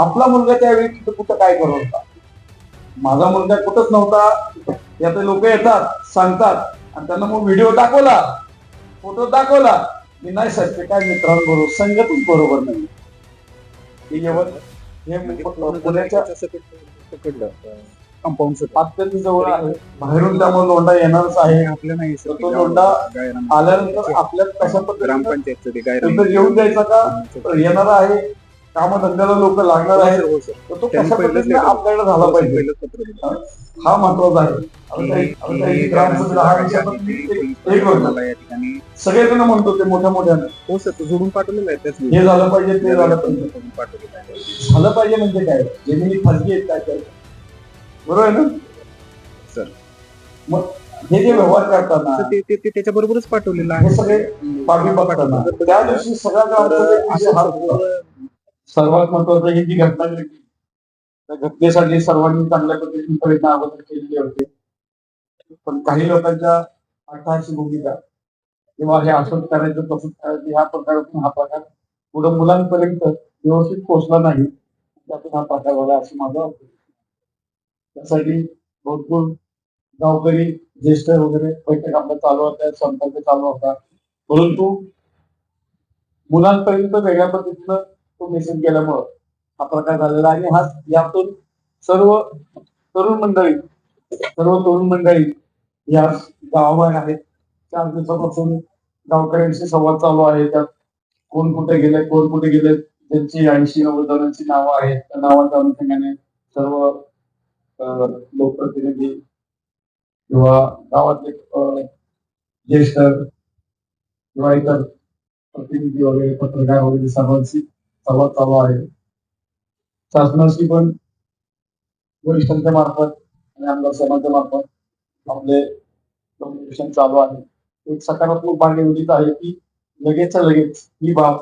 आपला मुलगा त्यावेळी तिथं कुठं काय करत होता? माझा मुलगा कुठंच नव्हता. यात लोक येतात सांगतात. आणि त्यांना मग व्हिडिओ दाखवला. फोटो दाखवला. मी नाही सर ते काय मित्रांबरोबर संगतच बरोबर नाही. हे एवढं हे पुण्याच्या पकडलं. कंपाऊंड अत्यंत जवळ आहे. बाहेरून त्यामुळे लोंढा येणारच आहे. आपलं नाही तो लोंढा आल्यानंतर आपल्या कशा पद्धतीने ग्रामपंचायतचं ते काय तिथं येऊन द्यायचा का? येणार आहे. कामधंद्याला लोक लागणार आहे हो सर तर तो कशा पद्धतीने आपल्याकडे झाला पाहिजे. हा महत्त्वाचा आहे. हा ठिकाणी. सगळेजण म्हणतो ते मोठ्या मोठ्यानं. हो सर जोडून पाठवलेलं आहे हे झालं पाहिजे ते झालं पाहिजे. आहे. झालं पाहिजे म्हणजे काय? जमिनी खाजगी आहेत काय बरोबर आहे ना? सर. मग हे जे व्यवहार करताना तर ते- ते ते त्याच्या बरोबरच पाठवलेलं आहे. हे सगळे बाबी बघताना. त्या दिवशी सगळ्या हा सर्वात महत्वाचं ही जी घटना घडली त्या घटनेसाठी सर्वांनी चांगल्या पद्धतीने प्रयत्न अगोदर केलेले होते. पण काही लोकांच्या अर्थाची भूमिका किंवा हे असंच करायचं तसंच करायचं ह्या प्रकारातून हा प्रकार पुढे मुलांपर्यंत व्यवस्थित पोहोचला नाही त्यातून हा प्रकार झाला असं माझं त्यासाठी भरपूर गावकरी ज्येष्ठ वगैरे बैठक आपल्या चालू होत्या संपर्क चालू होता. परंतु मुलांपर्यंत वेगळ्या पद्धतीनं तो मेसेज गेल्यामुळं हा प्रकार झालेला आहे आणि हा यातून सर्व तरुण मंडळी सर्व तरुण मंडळी या गावाबाहेर आहेत. चार दिवसापासून गावकऱ्यांशी संवाद चालू आहे. त्यात कोण कुठे गेले कोण कुठे गेले त्यांची ऐंशी नव्वद जणांची नावं आहेत. त्या नावाच्या अनुषंगाने सर्व लोकप्रतिनिधी किंवा गावातले ज्येष्ठ किंवा इतर प्रतिनिधी वगैरे पत्रकार वगैरे सर्वांशी तवा चालू आहे. शासनाशी पण वरिष्ठांच्या मार्फत आणि आमदार साहेबांच्या मार्फत आपले कम्युनिकेशन चालू आहे. एक सकारात्मक बाब एवढीच आहे की लगेचच्या लगेच ही बाब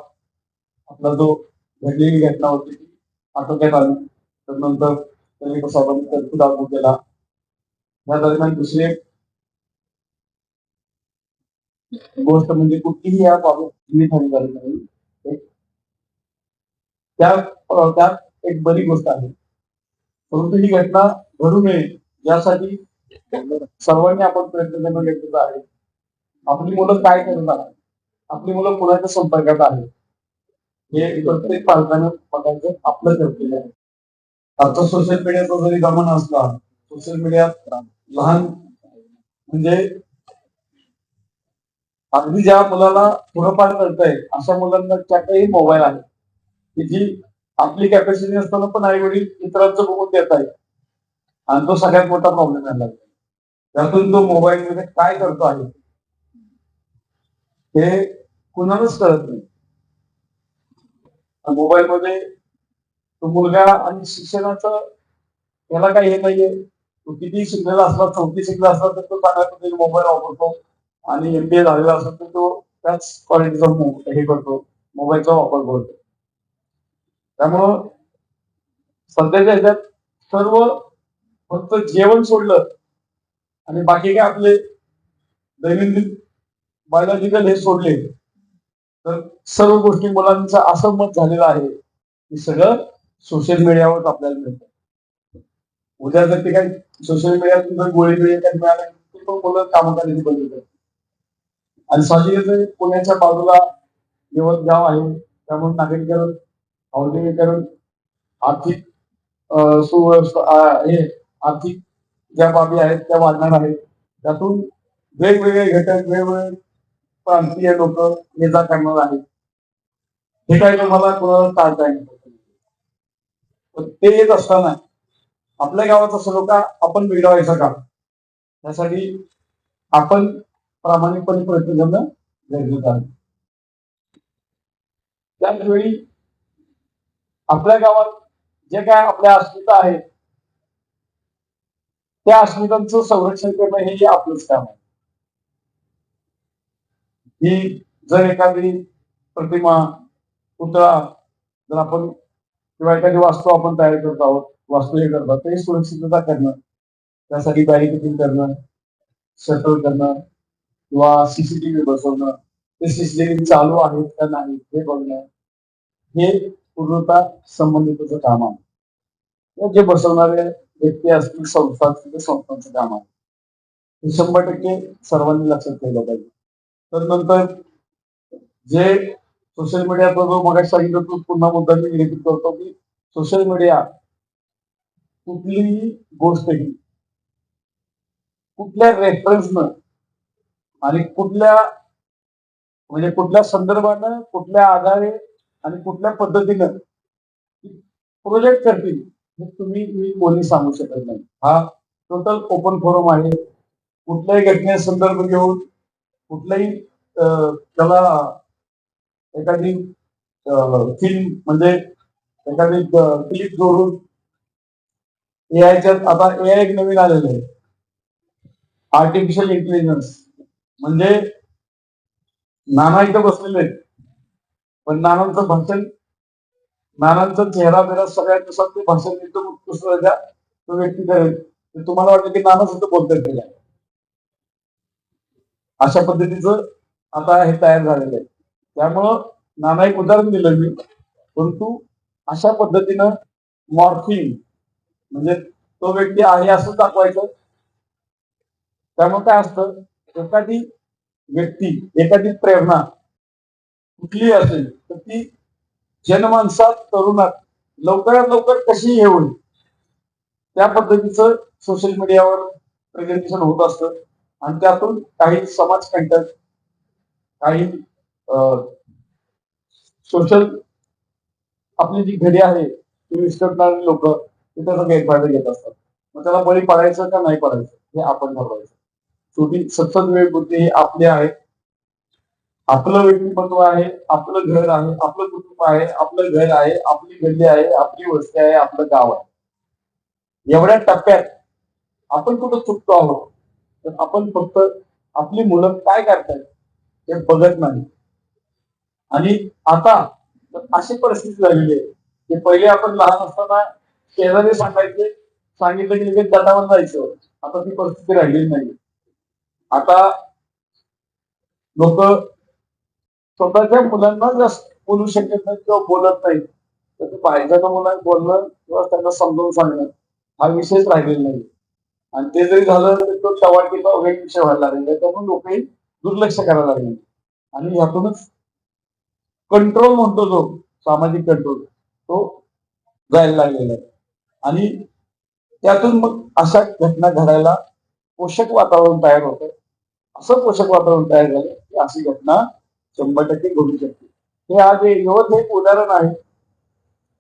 आपला जो घडलेली घटना होती ती आटोक्यात आली. तर नंतर कलेक्टर साहेबांनी तरतूद लागू केला. या दरम्यान दुसरी एक गोष्ट म्हणजे कुठलीही या बाबत जीवितहानी झाली नाही. त्या त्यात एक बरी गोष्ट आहे. परंतु ही घटना घडू नये यासाठी सर्वांनी आपण प्रयत्न करणं गरजेचं आहे. आपली मुलं काय करत आहेत आपली मुलं कुणाच्या संपर्कात आहे हे प्रत्येक पालकानं बघायचं आपलं कर्तव्य आहे. आता सोशल मीडियाचा जरी गमन असला सोशल मीडियात लहान म्हणजे अगदी ज्या मुलाला थोडंफार करताय अशा मुलांना त्यातही मोबाईल आहे. की जी आपली कॅपॅसिटी असताना पण आई वडील इतरांचं बघून देत आहे आणि तो सगळ्यात मोठा प्रॉब्लेम झाला त्यातून तो मोबाईल मध्ये काय करतो आहे? हे कुणालाच कळत नाही. मोबाईल मध्ये तो मुलगा आणि शिक्षणाचं याला काही हे नाहीये. तो किती शिकलेला असला चौथी शिकला असला तर तो चांगल्या पद्धतीने मोबाईल वापरतो. आणि एमबीए झालेला असेल तर तो त्याच क्वालिटीचा हे करतो. मोबाईलचा वापर करतो. त्यामुळं सध्याच्या ह्याच्यात सर्व फक्त जेवण सोडलं आणि बाकी काय आपले दैनंदिन बायोलॉजिकल हे सोडले. तर सर्व गोष्टी मुलांचं असं मत झालेलं आहे. की सगळं सोशल मीडियावर आपल्याला मिळतं. उद्या जर ते काही सोशल मीडियातून जर गोळी मिळेल काही मिळाले ते पण मुलं कामं बंद करतात. आणि साहजिकच पुण्याच्या बाजूला यवत गाव आहे त्यामुळे नागरिकांना औद्योगिकरण आर्थिक सुव्यवस्था हे आर्थिक ज्या बाबी आहेत त्या वाढणार आहेत. त्यातून वेगवेगळे घटक वेगवेगळे प्रांतीय लोक ये जा करणार आहेत. हे काही तुम्हाला कोणाला टाळता येणार पण ते येत असताना आपल्या गावाचा सलोखा आपण बिघडवायचा का? त्यासाठी आपण प्रामाणिकपणे प्रयत्न करणं गरजेचं आहे. त्याचवेळी आपल्या गावात जे काय आपल्या अस्मिता आहेत त्या अस्मितांचं संरक्षण करणं हे आपलंच काम आहे. ही जर एखादी प्रतिमा पुतळा जर आपण किंवा एखादी वास्तू आपण तयार करत आहोत वास्तू हे करतो ते सुरक्षितता करणं त्यासाठी बॅरिकेटिंग करणं शटल करणं किंवा सीसीटीव्ही बसवणं ते सीसीटीव्ही चालू आहेत का नाही हे बघणं हे पूर्णता संबंधित काम आहे जे बसवणारे व्यक्ती असतील संस्था असतील ते संस्थांचं काम आहे. हे शंभर टक्के सर्वांनी लक्षात ठेवलं पाहिजे. तर नंतर जे सोशल मीडियाचा जो मग सांगितलं तो पुन्हा मुद्दा मी रिपीट करतो की सोशल मीडिया कुठलीही गोष्ट ही कुठल्या रेफरन्सनं आणि कुठल्या म्हणजे कुठल्या संदर्भानं कुठल्या आधारे आणि कुठल्या पद्धतीनं प्रोजेक्ट करतील हे तुम्ही मी कोणी सांगू शकत नाही. हा टोटल ओपन फोरम आहे. कुठल्याही घटने संदर्भ घेऊन कुठल्याही त्याला एखादी फिल्म म्हणजे एखादी क्लिप जोडून एआयच्या आता एआय एक नवीन आलेलं आहे. आर्टिफिशियल इंटेलिजन्स म्हणजे नाना इथं बसलेले आहेत. पण नानांचं भाषण नानांचा चेहरा बिरा सगळ्यांनुसार ते भाषण एकदम उत्कृष्ट तो व्यक्ती करेल. तुम्हाला वाटतं की नाना सुद्धा बोलतात त्याला. अशा पद्धतीचं आता हे तयार झालेलं आहे. त्यामुळं नाना एक उदाहरण दिलं मी. परंतु अशा पद्धतीनं मॉर्फिंग म्हणजे तो व्यक्ती आहे असं दाखवायचं. त्यामुळे काय असतं? एखादी व्यक्ती एखादी प्रेरणा कुठली असेल तर ती जनमानसात तरुणात लवकरात लवकर कशी हे होईल? त्या पद्धतीचं सोशल मीडियावर प्रेझेंटेशन होत असतं. आणि त्यातून काही समाज कंटक काही सोशल आपली जी घडी आहे ती विस्कटणारी लोक ते त्याचा गैरफायदा घेत असतात. मग त्याला बळी पडायचं का नाही पडायचं हे आपण ठरवायचं. शेवटी सतत वेळ बुद्धी आपली आहे आपलं व्यक्तिमत्व आहे आपलं घर आहे आपलं कुटुंब आहे आपलं घर आहे आपली गल्ली आहे आपली वस्ती आहे आपलं गाव आहे. एवढ्या टप्प्यात आपण कुठं चुकतो आहोत? तर आपण फक्त आपली मुलं काय करतायत हे बघत नाही. आणि आता अशी परिस्थिती झालेली आहे की पहिले आपण लहान असताना शेजारी सांगायचे सांगितलं की लगेच गटावर जायचं. आता ती परिस्थिती राहिलेली नाही. आता लोक स्वतःच्या मुलांना जास्त बोलू शकत नाही किंवा बोलत नाही. तर ते बाहेरच्या मुलांना बोलणं किंवा त्यांना समजावून सांगणं हा विषयच राहिलेला नाही. आणि ते जरी झालं तर तो टवाटीचा वगैरे विषय व्हायला लागले. त्यामुळे लोकही दुर्लक्ष करायला लागले. आणि ह्यातूनच कंट्रोल म्हणतो जो सामाजिक कंट्रोल तो जायला लागलेला आहे. आणि त्यातून मग अशा घटना घडायला पोषक वातावरण तयार होतं. असं पोषक वातावरण तयार झालं की अशी घटना शंभर टक्के घडू शकते. हे आज हे यवत हे एक उदाहरण आहे.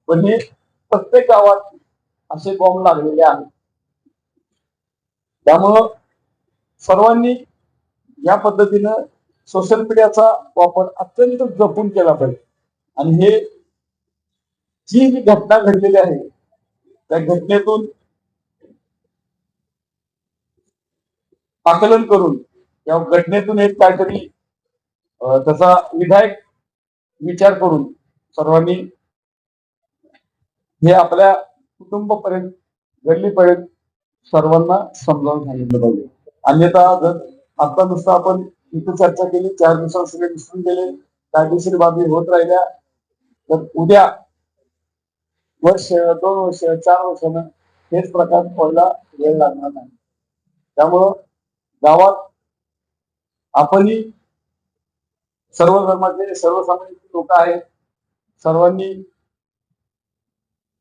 पण हे प्रत्येक गावात असे बॉम्ब लागलेले आहेत. त्यामुळं सर्वांनी या पद्धतीनं सोशल मीडियाचा वापर अत्यंत जपून केला पाहिजे. आणि हे जी जी घटना घडलेली आहे त्या घटनेतून आकलन करून या घटनेतून एक काहीतरी त्याचा विधायक विचार करून सर्वांनी हे आपल्या कुटुंबपर्यंत गल्लीपर्यंत सर्वांना समजावून सांगितलं पाहिजे. अन्यथा जर आता नुसतं आपण इथे चर्चा केली चार दिवसात सगळे विसरून गेले कायदेशीर बाबी होत राहिल्या तर उद्या वर्ष दोन वर्ष चार वर्षानं हेच प्रकार व्हायला वेळ लागणार नाही. त्यामुळं गावात आपणही सर्व धर्माचे सर्वसामान्य लोक आहेत. सर्वांनी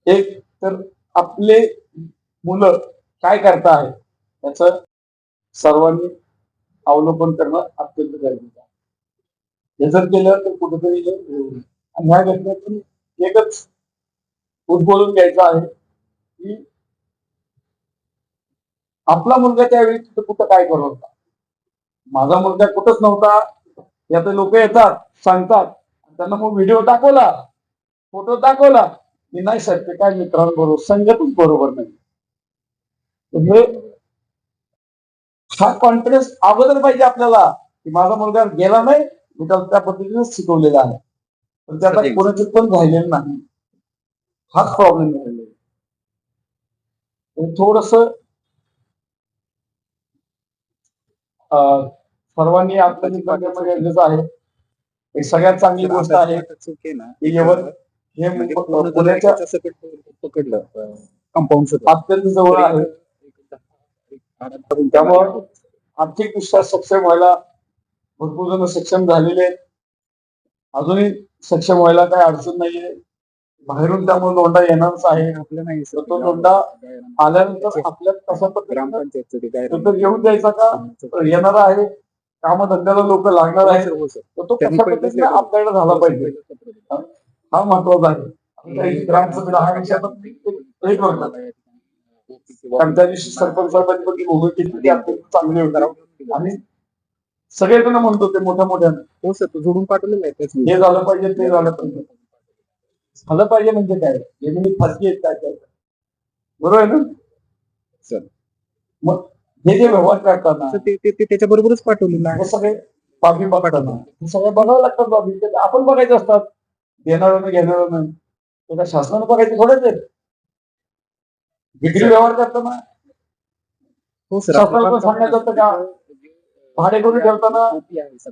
एक तर आपले मुलं काय करता आहे त्याच सर्वांनी अवलंबन करणं अत्यंत गरजेचं आहे. हे जर केलं तर कुठेतरी आणि ह्या घटनेतून एकच उद्बोधून घ्यायचं आहे की आपला मुलगा त्यावेळी तिथं कुठं काय करत होता? माझा मुलगा कुठंच नव्हता. यात लोक येतात सांगतात. त्यांना मग व्हिडिओ दाखवला. फोटो दाखवला. की नाही सर ते काय मित्रांबरोबर संगतच बरोबर नाही. हे हा कॉन्फिडन्स अगोदर पाहिजे आपल्याला. की माझा मुलगा गेला नाही मी त्याला त्या पद्धतीने शिकवलेला आहे. पण त्याला कोणाचे पण राहिलेलं नाही. हाच प्रॉब्लेम झालेला आहे. थोडस सर्वांनी आपल्या जे करण्याचं गरजेचं आहे. एक सगळ्यात चांगली गोष्ट आहे की यवत हे म्हणजे जर पुण्याच्या पकडलं कंपाऊंड अत्यंत जवळ आहे. त्यामुळं आर्थिकदृष्ट्या सक्षम व्हायला भरपूर जण सक्षम झालेले आहेत. अजूनही सक्षम व्हायला काही अडचण नाहीये. बाहेरून त्यामुळे लोंढा येणारच आहे. आपलं नाही तो लोंढा आल्यानंतर आपल्यात कशा पद्धतीने ग्रामपंचायतचं ते काय तो येऊन द्यायचा का? येणार आहे. कामधंद्याला लोक लागणार आहे हो सर तर तो कशा पद्धतीने आपल्याकडे झाला पाहिजे? हा महत्त्वाचा आहे. ग्रामसभेला हा विषय हे दिवशी पण अत्यंत चांगली होती. आणि सगळेजण म्हणतो ते मोठ्या मोठ्यानं हो सर जोडून पाठवलेलं आहे त्याच हे झालं पाहिजे ते झालं पाहिजे. झालं पाहिजे म्हणजे काय? जमिनी खाजगी आहेत काय काय? बरोबर आहे ना? सर. मग हे जे व्यवहार करताना ते ते- ते त्याच्या बरोबरच पाठवलेलं आहे. हे सगळे बाबी बघताना हे सगळे बघावं लागतात बाबी. ते आपण बघायचे असतात. देणारं घेणार नाही ते काय शासनानं बघायचे थोडेच आहेत विक्री व्यवहार करताना हो सर. शासनाला पण सांगायचं होतं का? भाडे करून ठेवताना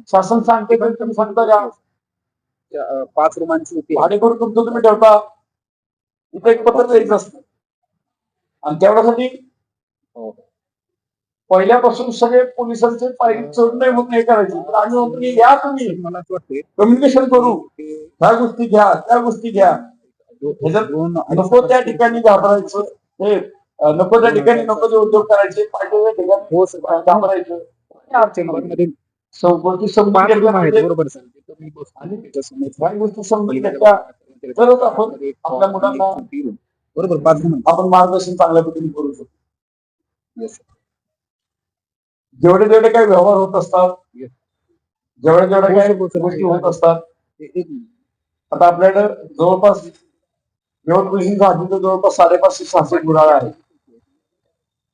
शासन सांगते पण तुम्ही सांगता का? पाच रुमांची होती भाडे करून तुमचं तुम्ही ठेवता? इथं एक पत्र द्यायचं असतं. आणि तेवढ्यासाठी हो. पहिल्यापासून सगळे पोलिसांचे पायरी चढ नाही म्हणून हे करायचे तर आम्ही म्हणतो की या तुम्ही मला कम्युनिकेशन करू ह्या गोष्टी घ्या त्या गोष्टी घ्या नको त्या ठिकाणी घाबरायचं हे नको त्या ठिकाणी नको ते उद्योग करायचे ठिकाणी हो घाबरायचं नाही. बरोबर. आणि गोष्टी समजून तरच आपण आपल्या मुलांना- बरोबर. आपण मार्गदर्शन चांगल्या पद्धतीने करू शकतो. जेवढे जेवढे काही व्यवहार होत असतात. जेवढ्या जेवढ्या हो, काही हो. गोष्टी होत असतात. आता आपल्याकडे जवळपास व्यवहार कृषीच्या हातीचं जवळपास साडेपाचशे सहाशे गुराळ आहे.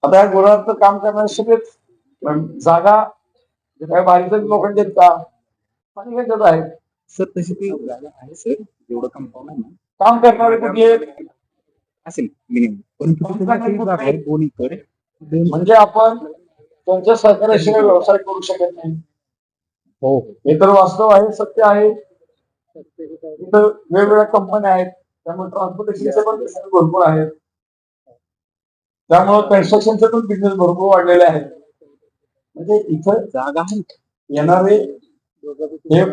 आता या गुराळाचं काम करणारे सगळेच जागा बारीक लोखंड आहेत का? ह्याच्यात आहेत. सर तशी ती जागा आहे सर? एवढं कंपाऊंड आहे ना? काम करणारे कुठे असेल मिनिमम परंतु दोन एकर. म्हणजे आपण त्यांच्या सहकार्याशिवाय व्यवसाय करू शकत नाही. हो. हे तर वास्तव आहे सत्य आहे. इथं वेगवेगळ्या कंपन्या आहेत त्यामुळे ट्रान्सपोर्टेशनचे पण business भरपूर आहेत. त्यामुळे कन्स्ट्रक्शनचे पण बिझनेस भरपूर वाढलेले आहेत. म्हणजे इथं जागा येणारे हे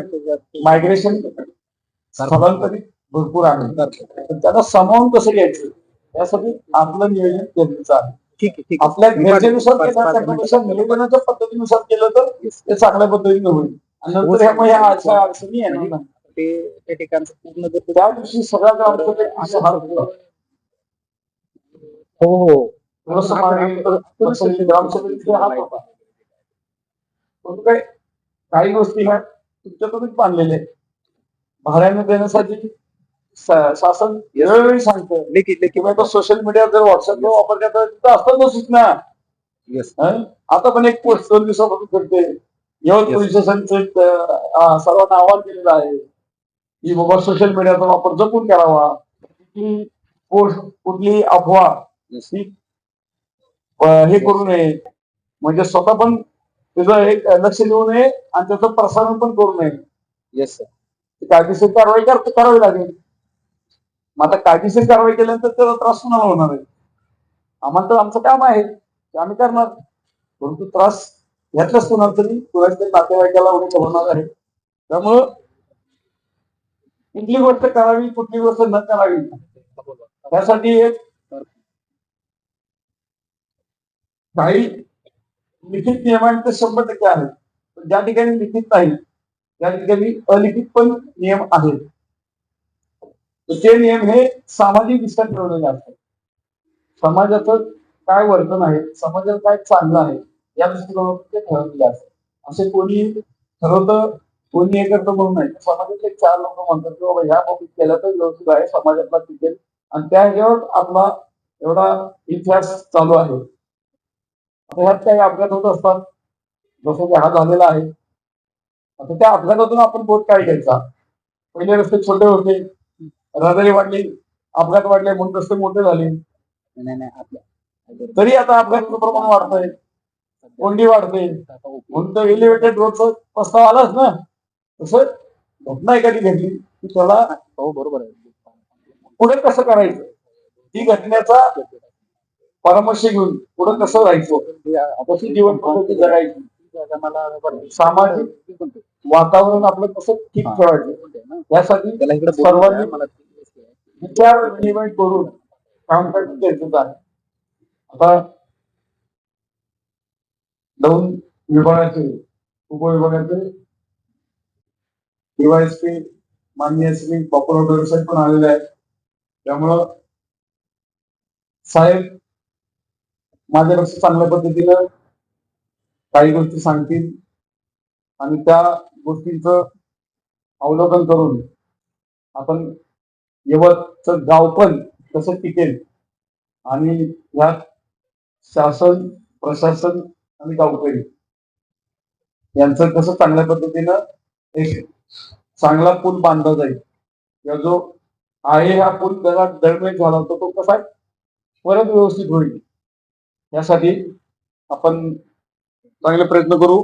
मायग्रेशन स्थलांतरित भरपूर आहे. त्याला सामावून कसं घ्यायचं? यासाठी आपलं नियोजन गरजेचं आहे. ठीक आहे ठीक आहे. आपल्या गरजेनुसार नियोजनाच्या पद्धतीनुसार केलं तर ते चांगल्या पद्धतीने होईल. अडचणी अडचणी येणार नाही. ते त्या ठिकाणचं पूर्ण जर त्या दिवशी सगळ्या होतं. हो हो. काही गोष्टी ह्या तुमच्याकडूनच बांधलेल्या आहेत. भाड्याने देण्यासाठी शासन वेळोवेळी सांगतं. किंवा आता सोशल मीडिया जर व्हॉट्सअपला वापर करता तिथं असतात ना सूचना येस? आता पण एक पोस्ट दोन दिवसापासून करते यवत. पोलीस स्टेशनचे सर्वांना आवाहन केलेलं आहे. की बाबा सोशल मीडियाचा वापर जपून करावा. कुठली पोस्ट कुठली अफवा. ही करू नये. म्हणजे स्वतः पण त्याचं एक लक्ष देऊ नये आणि त्याचं प्रसारण पण करू नये. येस सर कायदेशीर कारवाई कर- करावी लागेल. मग आता कायदेशीर कारवाई केल्यानंतर त्याचा त्रास कुणाला होणार आहे? आम्हाला तर आमचं काम आहे ते आम्ही करणार. परंतु त्रास घेतलाच कुणाला तरी कुणाच्या नातेवाईकाला वगैरे होणार आहे. त्यामुळं कुठली गोष्ट करावी कुठली गोष्ट न करावी त्यासाठी एक काही लिखित नियमांचे तर शंभर टक्के आहेत पण ज्या ठिकाणी लिखित नाही त्या ठिकाणी अलिखित पण नियम आहेत. ते नियम हे सामाजिक दृष्ट्या ठरवलेले असतात समाजाचं काय वर्तन आहे समाजात काय चांगलं आहे या दृष्टिकोनातून ते ठरवलेले असतात असे कोणी ठरवतं कोणी हे करतं म्हणून नाही. समाजातले चार लोक म्हणतात की बाबा ह्या बाबतीत केलं तर व्यवस्थित आहे समाजातला टिकेल. आणि त्या ह्याच्यावर आपला एवढा इतिहास चालू आहे. आता ह्यात काही अपघात होत असतात जसं की हा झालेला आहे. आता त्या अपघातातून आपण बोध काय घ्यायचा पहिले रस्ते छोटे होते रहदारी वाढली अपघात वाढले म्हणून रस्ते मोठे झाले. नाही नाही आपल्या तरी आता अपघाताचं प्रमाण वाढतंय. कोंडी वाढते. म्हणून तर एलिव्हेटेड रोडचा प्रस्ताव आलाच ना. तसं घटना एखादी घडली की त्याला हो बरोबर आहे. पुढे कसं करायचं? ही घटनेचा परामर्श घेऊन पुढे कसं राहायचं? कशी जीवन पद्धती जगायची? सामाजिक वातावरण आपलं कसं ठीक ठेवायचं? यासाठी सर्वांनी मला विचार विनिमय करून काम करणं गरजेचं आहे. आता दोन विभागाचे उपविभागाचे डीवायएसपी माननीय श्री बापूराव डोळे साहेब पण आलेले आहेत. त्यामुळं साहेब माझ्यापेक्षा चांगल्या पद्धतीनं काही गोष्टी सांगतील आणि त्या गोष्टींचं अवलोकन करून आपण यवतचं गाव पण कसं टिकेल. आणि यात शासन प्रशासन आणि गावकरी यांचं कसं चांगल्या पद्धतीनं एक चांगला पूल बांधला जाईल. किंवा जो आहे हा पूल जरा दळमेळ झाला होता तो कसा परत व्यवस्थित होईल. यासाठी आपण चांगले प्रयत्न करू.